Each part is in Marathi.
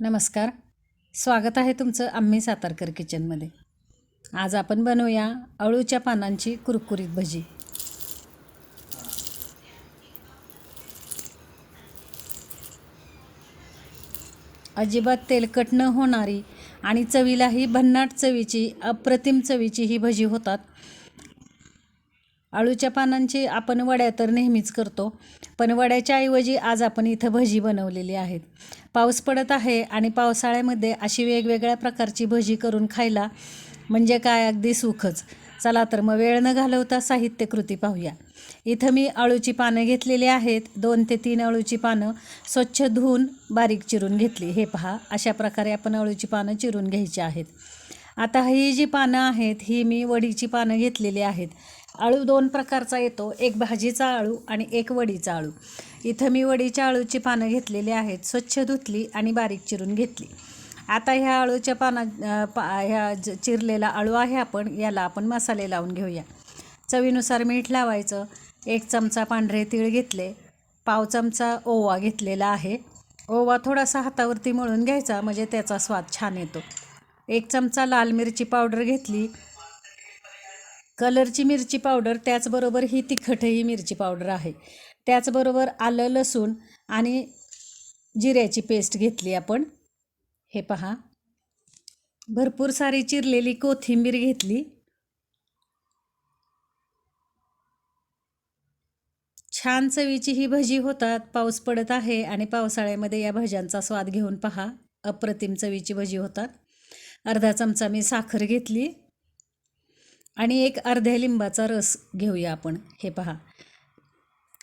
नमस्कार. स्वागत आहे तुमचं आम्ही सातारकर किचनमध्ये. आज आपण बनवूया अळूच्या पानांची कुरकुरीत भजी. अजिबात तेलकट न होणारी आणि चवीलाही भन्नाट चवीची अप्रतिम चवीची ही भजी होतात. अळूच्या पानांची आपण वड्या तर नेहमीच करतो पण वड्याच्या ऐवजी आज आपण इथं भजी बनवलेली आहेत. पाऊस पडत आहे आणि पावसाळ्यामध्ये अशी वेगवेगळ्या प्रकारची भजी करून खायला म्हणजे काय अगदी सुखच. चला तर मग वेळ न घालवता साहित्य कृती पाहूया. इथं मी अळूची पानं घेतलेली आहेत. दोन ते तीन अळूची पानं स्वच्छ धुवून बारीक चिरून घेतली. हे पहा अशा प्रकारे आपण अळूची पानं चिरून घ्यायची आहेत. आता ही जी पानं आहेत ही मी वडीची पानं घेतलेली आहेत. आळू दोन प्रकारचा येतो. एक भाजीचा आळू आणि एक वडीचा आळू. इथं मी वडीच्या आळूची पानं घेतलेली आहेत. स्वच्छ धुतली आणि बारीक चिरून घेतली. आता ह्या आळूच्या पाना पा ह्या ज चिरलेला आळू आहे आपण. याला आपण मसाले लावून घेऊया. चवीनुसार मीठ लावायचं. एक चमचा पांढरे तीळ घेतले. पाव चमचा ओवा घेतलेला आहे. ओवा थोडासा हातावरती मळून घ्यायचा. म्हणजे त्याचा स्वाद छान येतो. एक चमचा लाल मिरची पावडर घेतली. कलरची मिरची पावडर त्याचबरोबर ही तिखटही मिरची पावडर आहे. त्याचबरोबर आलं लसूण आणि जिऱ्याची पेस्ट घेतली आपण. हे पहा. भरपूर सारी चिरलेली कोथिंबीर घेतली. छान चवीची ही भजी होतात. पाऊस पडत आहे आणि पावसाळ्यामध्ये या भज्यांचा स्वाद घेऊन पहा. अप्रतिम चवीची भजी होतात. अर्धा चमचा मी साखर घेतली. आणि एक अर्ध्या लिंबाचा रस घेऊया आपण. हे पहा.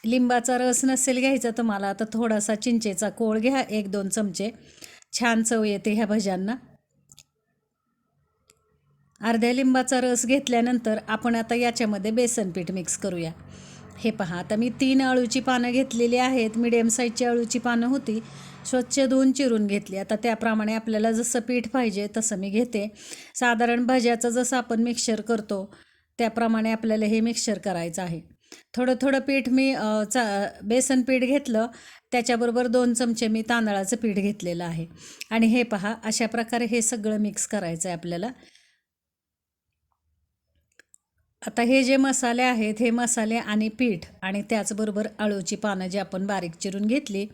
लिंबाचा रस नसेल घ्यायचा तुम्हाला तर थोडासा चिंचेचा कोळ घ्या एक दोन चमचे. छान चव येते ह्या भज्यांना. अर्ध्या लिंबाचा रस घेतल्यानंतर आपण आता याच्यामध्ये बेसन पीठ मिक्स करूया. हे पहा आता मी तीन अळूची पानं घेतलेली आहेत. मिडियम साईजची अळूची पानं होती. स्वच्छ धुवून चिरून घेतली. आता त्याप्रमाणे आपल्याला जसं पीठ पाहिजे तसं मी घेते. साधारण भज्याचं जसं आपण मिक्सर करतो त्याप्रमाणे आपल्याला हे मिक्सर करायचं आहे. थोडं थोडं पीठ मी चा बेसन पीठ घेतलं. त्याच्याबरोबर दोन चमचे मी तांदळाचं पीठ घेतलेलं आहे. आणि हे पहा अशा प्रकारे हे सगळं मिक्स करायचं आहे आपल्याला. आता हे जे मसाले आहेत हे मसाले आणि पीठ आणि त्याचबरोबर अळूची पानं जी आपण बारीक चिरून घेतली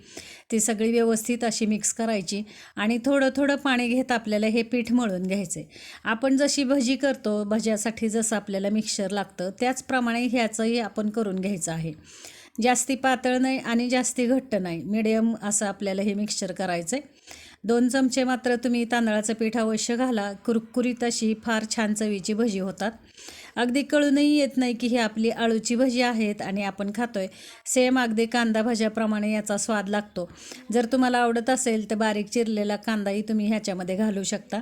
ती सगळी व्यवस्थित अशी मिक्स करायची आणि थोडं थोडं पाणी घेत आपल्याला हे पीठ मळून घ्यायचे आपण जशी भजी करतो भज्यासाठी जसं आपल्याला मिक्सर लागतं त्याचप्रमाणे ह्याचंही आपण करून घ्यायचं आहे. जास्ती पातळ नाही आणि जास्ती घट्ट नाही मिडियम असं आपल्याला हे मिक्सचर करायचं आहे दोन चमचे मात्र तुम्ही तांदळाचं पीठ अवश्य घाला कुरकुरीत अशी फार छान चवीची भजी होतात. अगदी कळूनही येत नाही की ही आपली आळूची भजी आहेत आणि आपण खातोय. सेम अगदी कांदा भज्याप्रमाणे याचा स्वाद लागतो. जर तुम्हाला आवडत असेल तर बारीक चिरलेला कांदाही तुम्ही ह्याच्यामध्ये घालू शकता.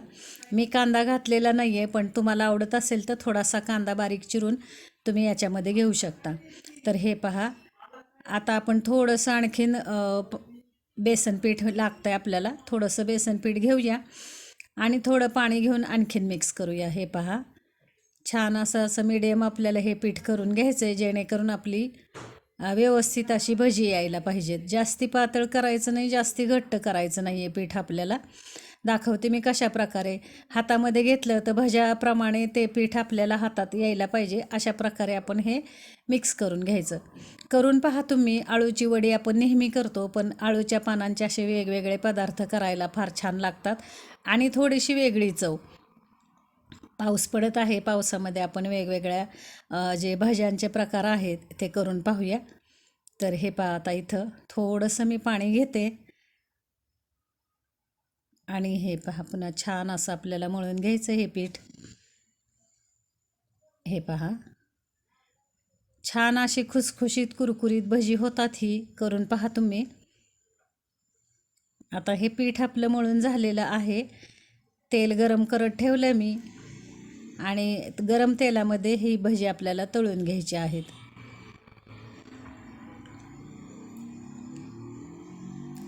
मी कांदा घातलेला नाही आहे पण तुम्हाला आवडत असेल तर थोडासा कांदा बारीक चिरून तुम्ही याच्यामध्ये घेऊ शकता. तर हे पहा. आता आपण थोडंसं आणखीन प- बेसन पीठ लागतं आहे आपल्याला. थोडंसं बेसन पीठ घेऊया. आणि थोडं पाणी घेऊन आणखीन मिक्स करूया. हे पहा. छान असं असं मिडियम आपल्याला हे पीठ करून घ्यायचं आहे जेणेकरून आपली व्यवस्थित अशी भजी यायला पाहिजेत. जास्ती पातळ करायचं नाही जास्ती घट्ट करायचं नाही आहे पीठ आपल्याला. दाखवते मी कशा प्रकारे. हातामध्ये घेतलं तर भज्याप्रमाणे ते पीठ आपल्याला हातात यायला पाहिजे. अशा प्रकारे आपण हे मिक्स करून घ्यायचं. करून पहा तुम्ही आळूची वडी आपण नेहमी करतो पण आळूच्या पानांचे असे वेगवेगळे पदार्थ करायला फार छान लागतात. आणि थोडीशी वेगळी चव. पाऊस पडत आहे पावसामध्ये आपण वेगवेगळ्या जे भज्यांचे प्रकार आहेत ते करून पाहूया. तर हे पहा आता इथं थोडंसं मी पाणी घेते. आणि हे पहा पुन्हा छान असं आपल्याला मळून घ्यायचं हे पीठ. हे पहा. छान अशी खुसखुशीत कुरकुरीत भजी होतात ही करून पहा तुम्ही. आता हे पीठ आपलं मळून झालेलं आहे. तेल गरम करत ठेवलं मी. आणि गरम तेलामध्ये ही भजी आपल्याला तळून घ्यायची आहेत.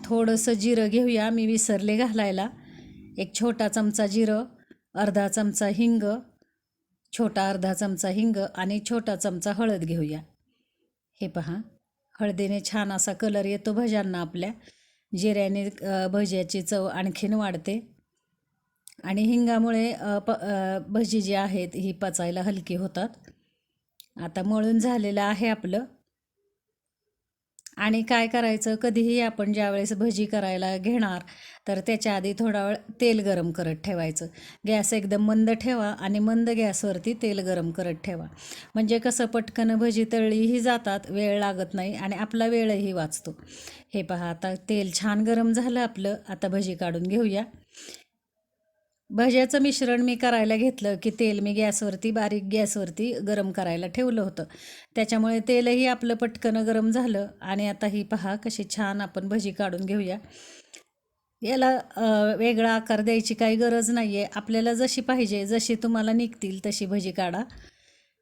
थोडंसं जिरं घेऊया मी विसरले घालायला. एक छोटा चमचा जिरं अर्धा चमचा हिंग छोटा अर्धा चमचा हिंग आणि छोटा चमचा हळद घेऊया. हे पहा हळदीने छान असा कलर येतो भज्यांना आपल्या. जिऱ्याने भज्याची चव आणखीन वाढते. आणि हिंगामुळे प भजी जी आहेत ही पचायला हलकी होतात. आता मळून झालेलं आहे आपलं. आणि काय करायचं? कधीही आपण ज्यावेळेस भजी करायला घेणार तर त्याच्या आधी थोडा वेळ तेल गरम करत ठेवायचं. गॅस एकदम मंद ठेवा आणि मंद गॅसवरती तेल गरम करत ठेवा. म्हणजे कसं पटकन भजी तळलीही जातात वेळ लागत नाही आणि आपला वेळही वाचतो. हे पहा आता तेल छान गरम झालं आपलं. आता भजी काढून घेऊया. भज्याचं मिश्रण मी करायला घेतलं की तेल मी गॅसवरती बारीक गॅसवरती गरम करायला ठेवलं होतं. त्याच्यामुळे तेलही आपलं पटकन गरम झालं आणि आता ही पहा कशी छान आपण भजी काढून घेऊया. याला वेगळा आकार द्यायची काही गरज नाही आहे आपल्याला जशी पाहिजे जशी तुम्हाला निघतील तशी भजी काढा.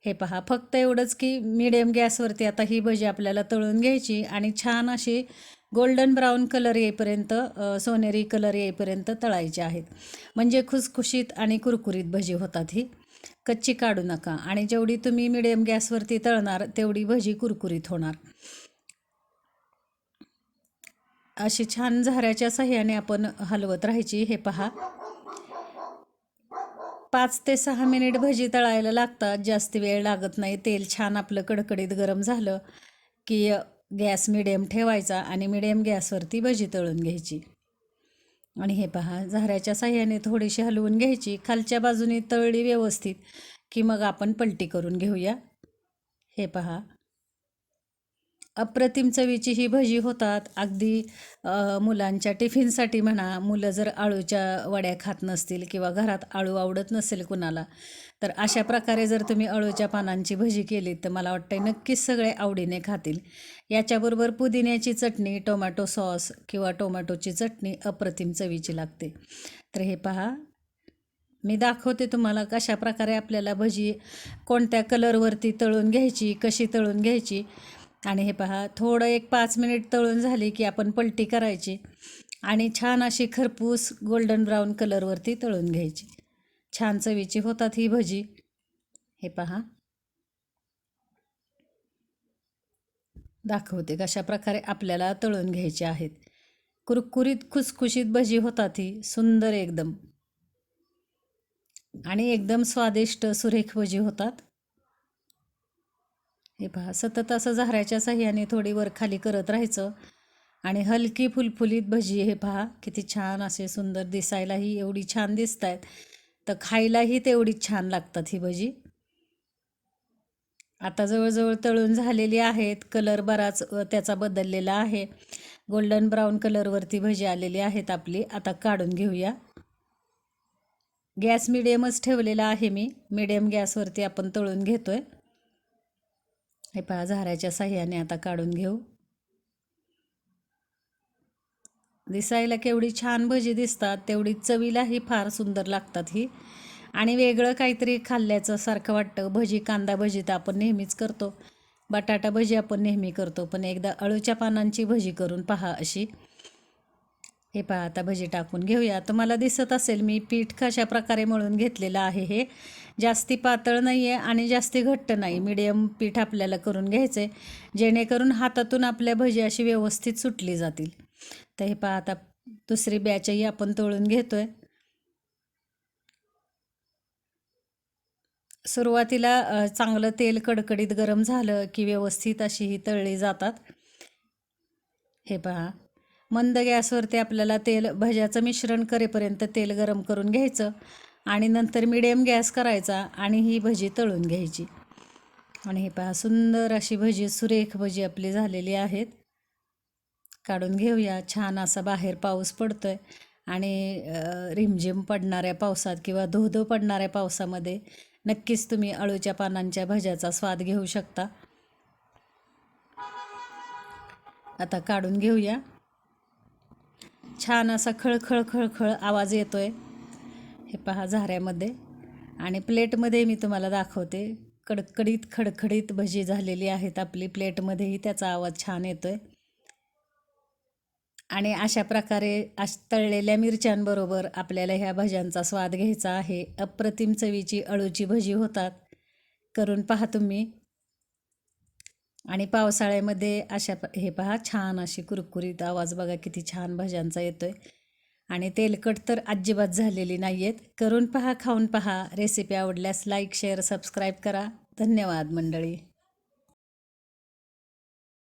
हे पहा फक्त एवढंच की मिडियम गॅसवरती आता ही भजी आपल्याला तळून घ्यायची आणि छान अशी गोल्डन ब्राऊन कलर येईपर्यंत सोनेरी कलर येईपर्यंत तळायचे आहेत. म्हणजे खुसखुशीत आणि कुरकुरीत भजी होतात ही. कच्ची काढू नका. आणि जेवढी तुम्ही मिडियम गॅसवरती तळणार तेवढी भजी कुरकुरीत होणार. अशी छान झाऱ्याच्या सहाय्याने आपण हलवत राहायची. हे पहा. पाच ते सहा मिनिट भजी तळायला लागतात. जास्त वेळ लागत नाही. तेल छान आपलं कडकडीत गरम झालं की गॅस मिडियम ठेवायचा आणि मिडियम गॅसवरती भजी तळून घ्यायची. आणि हे पहा झाऱ्याच्या साह्याने थोडीशी हलवून घ्यायची. खालच्या बाजूने तळली व्यवस्थित की मग आपण पलटी करून घेऊया. हे पहा अप्रतिम चवीची ही भजी होतात. अगदी मुलांच्या टिफिनसाठी म्हणा मुलं जर आळूच्या वड्या खात नसतील किंवा घरात आळू आवडत नसेल कुणाला तर अशा प्रकारे जर तुम्ही अळूच्या पानांची भजी केली तर मला वाटतं नक्कीच सगळे आवडीने खातील. याच्याबरोबर पुदिन्याची चटणी टोमॅटो सॉस किंवा टोमॅटोची चटणी अप्रतिम चवीची लागते. तर हे पहा. मी दाखवते तुम्हाला कशा प्रकारे आपल्याला भजी कोणत्या कलरवरती तळून घ्यायची कशी तळून घ्यायची. आणि हे पहा थोडं एक पाच मिनिट तळून झाली की आपण पलटी करायची आणि छान अशी खरपूस गोल्डन ब्राऊन कलरवरती तळून घ्यायची. छान चवीची होतात ही भजी. हे पहा. दाखवते कशा प्रकारे आपल्याला तळून घ्यायचे आहेत. कुरकुरीत खुसखुशीत भजी होतात ही. सुंदर एकदम. आणि एकदम स्वादिष्ट सुरेख भजी होतात. हे पहा सतत असं झाऱ्याच्या साह्याने थोडी वर खाली करत राहायचं. आणि हलकी फुलफुलीत भजी हे पहा किती छान असे सुंदर दिसायलाही एवढी छान दिसत आहेत तर खायलाही तेवढीच छान लागतात ही भजी. आता जवळजवळ तळून झालेली आहेत कलर बराच त्याचा बदललेला आहे. गोल्डन ब्राऊन कलरवरती भजी आलेली आहेत आपली. आता काढून घेऊया. गॅस मिडियमच ठेवलेला आहे मी. मिडियम गॅसवरती आपण तळून घेतो आहे हे पहा झाऱ्याच्या साह्याने आता काढून घेऊ. दिसायला केवढी छान भजी दिसतात तेवढी चवीलाही फार सुंदर लागतात ही. आणि वेगळं काहीतरी खाल्ल्याचं सारखं वाटतं. भजी कांदा भजी तर आपण नेहमीच करतो. बटाटा भजी आपण नेहमी करतो पण एकदा अळूच्या पानांची भजी करून पहा अशी. हे पहा आता भजी टाकून घेऊया. तुम्हाला दिसत असेल मी पीठ कशा प्रकारे मळून घेतलेलं आहे हे. जास्ती पातळ नाही आहे आणि जास्ती घट्ट नाही. मिडियम पीठ आपल्याला करून घ्यायचं आहे जेणेकरून हातातून आपल्या भजी अशी व्यवस्थित सुटली जातील. तर हे पहा आता दुसरी बॅचही आपण तळून घेतोय. सुरुवातीला चांगलं तेल कडकडीत गरम झालं की व्यवस्थित अशी ही तळली जातात. हे पहा मंद गॅसवरती आपल्याला तेल भज्याचं मिश्रण करेपर्यंत तेल गरम करून घ्यायचं. आणि नंतर मिडियम गॅस करायचा आणि ही भजी तळून घ्यायची. आणि हे पहा सुंदर अशी भजी सुरेख भजी आपली झालेली आहेत. काढून घेऊया. छान असा बाहेर पाऊस पडतोय. आणि रिमझिम पडणाऱ्या पावसात किंवा धो धो पडणाऱ्या पावसामध्ये नक्कीच तुम्ही अळूच्या पानांच्या भज्याचा स्वाद घेऊ शकता. आता काढून घेऊया. छान असा खळखळ खळखळ आवाज येतोय. हे पहा झाऱ्यामध्ये. आणि प्लेटमध्ये मी तुम्हाला दाखवते. कडकडीत खडखडीत भजी झालेली आहेत आपली प्लेटमध्येही त्याचा आवाज छान येतो आहे आणि अशा प्रकारे अश तळलेल्या मिरच्यांबरोबर आपल्याला ह्या भज्यांचा स्वाद घ्यायचा आहे. अप्रतिम चवीची अळूची भजी होतात. करून पहा तुम्ही. आणि पावसाळ्यामध्ये अशा प हे पहा छान अशी कुरकुरीत आवाज बघा किती छान भज्यांचा आहे आणि तेलकट तर अजिबात झालेली नाही आहेत करून पहा खाऊन पहा. रेसिपी आवडल्यास लाईक शेअर सबस्क्राईब करा. धन्यवाद मंडळी.